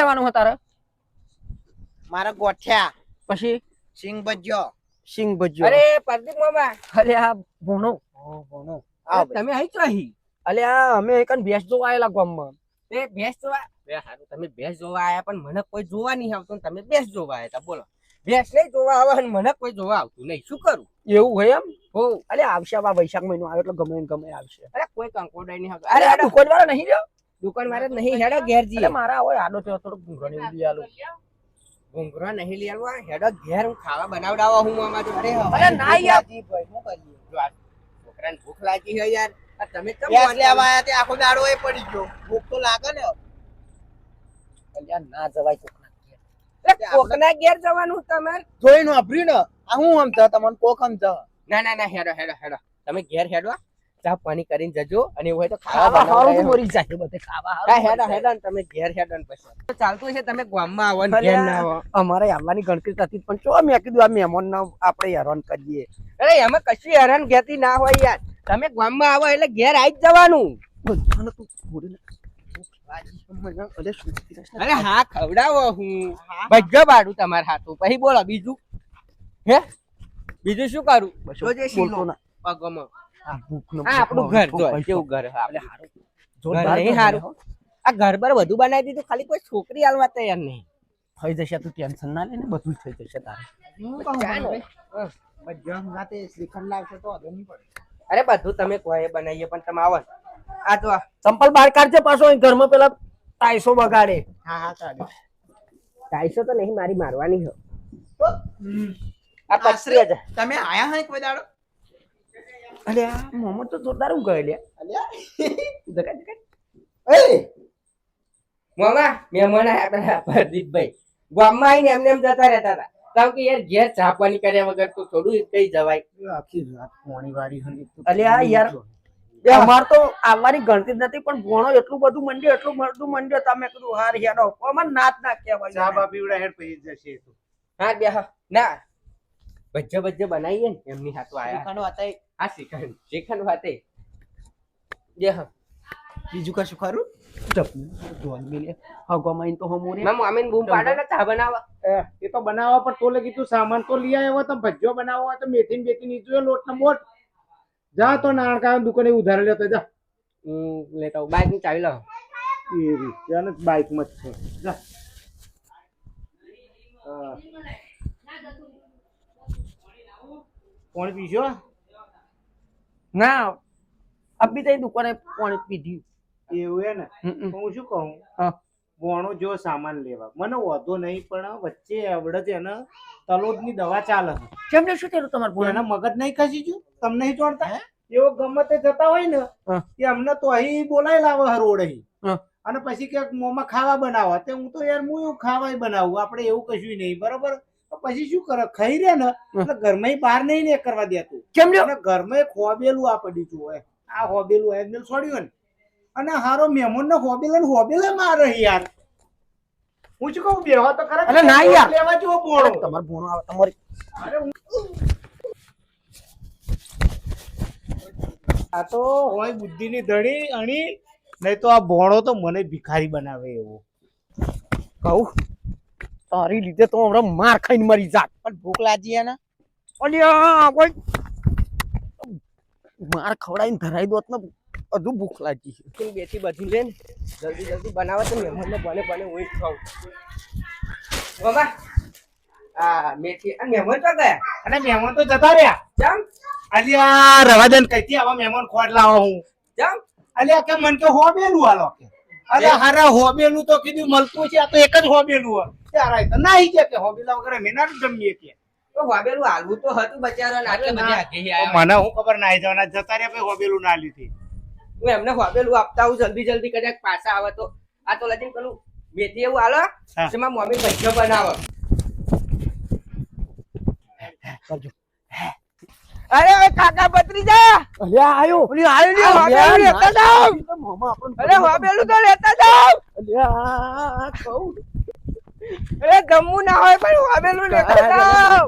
લેવાનું તારે? મારા ગોઠ્યા. પછી? સિંગ ભજ્યો. સિંગ ભજ્યો. અરે પ્રદીપ મામા. અરે આ ભોણો. અરે તમે આઈ તો આહી અલે આ અમે એકન ભેંસ જોવા આયેલા ગામમાં. એ ભેંસ જોવા બે હારું તમે ભેંસ જોવા આયા પણ મને કોઈ જોવા નહીં આવતું તમે ભેંસ જોવા આયા તા બોલો. ભેંસ નહીં જોવા આવે અને મને કોઈ જોવા આવતું નહીં. શું કરું? એવું હોય એમ? હો. અલે આવશે આ વૈશાખ મહિનો આવે એટલે ગમે ને ગમે આવશે. અરે કોઈ કંકોડાઈ નહીં આવતું. અરે આ દુકાન વાળા નહીં રહ્યો? દુકાન મારે નહીં હેડો ઘેર જઈએ મારા હોય આડો થયો થોડો ઘૂંઘરો ને લઈ આલો. ઘૂંઘરો નહીં લઈ આવવા હેડો ઘેર હું ખાવા બનાવડાવા હું આમાં જો અરે અરે ના યાર. ભૂખ ભાઈ, શું કરીએ? જો આ છોકરાને ભૂખ લાગી છે યાર. આ તમે કેમ ગેસ લેવા આયા તે આખો દાડો એ પડી ગયો. ભૂખ તો લાગે ને અલે ના જવાય છોકરા ઘેર. અરે કોકના ઘેર જવાનું તમારે? જોઈ નો વાપર્યું ને. આ હું સમજા તમને કોક સમજા ના ના ના હેડો હેડો હેડો. તમે ઘેર હેડો. ચા પાણી કરીને જજો. અને એવું હોય તો ખાવા હારું તો મરી જાય બધે ખાવા હારું હેડા હેડો તમે ઘેર હેડો પછી. ચાલતું છે તમે ગામમાં આવો ને ઘેર ના આવો. અમારે આવવાની ગણતરી થતી પણ ચો મેં કીધું આ મહેમાન ના આપણે હેરાન કરીએ. અરે એમાં કશી હેરાન ગેતી ના હોય યાર. તમે ગામમાં આવો એટલે ઘેર આવી જ જવાનું? અરે હા ખવડાવો હું. બધો પાડું તમારા હાથું. પછી બોલો બીજું? હે? બીજું શું કરું? બોલતો ના. પગમાં. આપણું ઘર જો કેવું ઘર આપણું. હારું. ઘર નહીં ઘર આ ઘર બર બધું બનાવી દીધું ખાલી કોઈ છોકરી આલવા તૈયાર નહીં. થઈ જશે તું ટેન્શન ના લે ને બધું થઈ જશે તારે. ચાલો. હા. બધા હંગાતે શ્રીખંડ લાવશે તો વાંધો નહીં પડે. અરે બધું તમે કોઈ બનાવીએ પણ તમે આવો. આ તો આ ચંપલ બહાર કાઢજે પાછો ઘરમાં પેલા ટાઈસો બગાડે. હા હા ઢાઈસો તો નહીં મારી મારવાની હો. આ પચરી તમે આયા હા એક દાડો અલે આ મોહમ્મદ તો જોરદાર હું અલ્યા. અલ્યા જગાડ જગાડ એ મોમા મહેમાન આયા પેલા પ્રદીપભાઈ ગામમાં આવીને એમને એમ જતા રહેતા હતા કારણ કે યાર ઘેર ચા પાણી કર્યા વગર તો થોડું કઈ જવાય. આખી રાત પોણી વાળી હતી અલે આ યાર અમાર તો આવવાની ગણતી જ નથી પણ ભોણો એટલું બધું મંડ્યો એટલું બધું મંડ્યો તમે કીધું હાર હેડો. અમાર નાત ના કહેવાય ચા બા પીવડા હેડ પડી જશે તો. હા બે હા. ના. ભજ્જો ભજ્જો બનાવીએ ને એમની હાથો આયા. ખાનો હતા આ શ્રીખંડ. શ્રીખંડ વાતે. જે હા બીજું કશું ખરું? જોન મિલે હગોમાં તો હમુરે મામા આમીન બૂમ પાડો ને ચા બનાવવા. એ એ તો બનાવવા પણ તોલે કીધું સામાન તો લઈ આવ્યો તો ભજ્યો બનાવો તો મેથી ને બેથી નીચું લોટ ને મોટ જા તો નાણકા દુકાને ઉધાર લેતો જા. હું લેતા બાઈકની ચાવી લાવ. એ રીતે બાઇકમાં જ છે. જા. કોણ પીશો? ના અભી તઈ દુકાને પાણી પીધી એવું હે ને? હું શું કહું? હા. જો સામાન લેવા. મને વાંધો નહીં પણ વચ્ચે અવડત છે ને તલોદની દવા ચાલે છે. કેમ ને શું થયું તમારે એના મગજ નહીં ખસી ગયું? તમને નહીં જોડતા એવો ગમતે જતા હોય ને કે અમને તો અહીં બોલાય લાવે હરોડ અહીં. અને પછી કે મોમાં ખાવા બનાવવા. તે હું તો યાર હું એવું ખાવાય બનાવું. આપણે એવું કશું નહીં બરોબર? પછી શું કરે? ખાઈ રે ને એટલે ઘરમાં બહાર નહીં ને કરવા દેતું. કેમ લ્યો? ઘરમાં હોબેલું આ પડ્યું હોય. આ હોબેલું એમને છોડ્યું ને. અને હારો મહેમાન ને હોબેલ ને હોબેલ મારે યાર. હું શું કહું? બેહો તો ખરા અરે ના યાર. લેવા જો બોણો તમારે બોણો આવે તમારી. આ તો હોય બુદ્ધિની ધણી અણી. નહીં તો આ ભોણો તો મને ભિખારી બનાવે એવો. કહું? તારી લીધે તો હમણાં માર ખાઈને મરી જાત. પણ ભૂખ લાગી એને? કોઈ માર ખવડાવીને ધરાઈ દોત ને બધું ભૂખ લાગી છે. બેથી બધું લે ને. જલ્દી જલ્દી બનાવે તો મહેમાનને બને બને હું જ ખાઉં. બાબા આ મેથી અને મહેમાન તો ગયા? અને મહેમાન તો જતા રહ્યા. ચમ અલ્યા રવાદન કઈથી આવા? મહેમાન ખોટ લાવો હું. ચમ અલ્યા કે મન કે હો બેલું આલો કે? અરે હારા હોબેલું તો કીધું મળતું છે આ તો એક જ હોબેલું હોય. ત્યારે તો ના કે હોબેલા વગર અમે ના જમીએ કે. હાલવું તો હતું બચારો. મને હું ખબર ના જવાના જતા પછી હોબેલું ના લીધી. હું એમને હોબેલું આપતા હું જલ્દી જલ્દી કદાચ પાછા આવે તો. આ તો લજીને પેલું મેથી એવું હાલો. મમ્મી ભજીયો બનાવો. કરજો. અરે કાકા કાકા જા. અલ્યા આયો. ઓલી આયો ને વાબેલું લેતા જાવ મામા અરે વાબેલું તો લેતા જાવ અલ્યા કહું. અરે ગમવું ના હોય પણ વાબેલું લેતા જાવ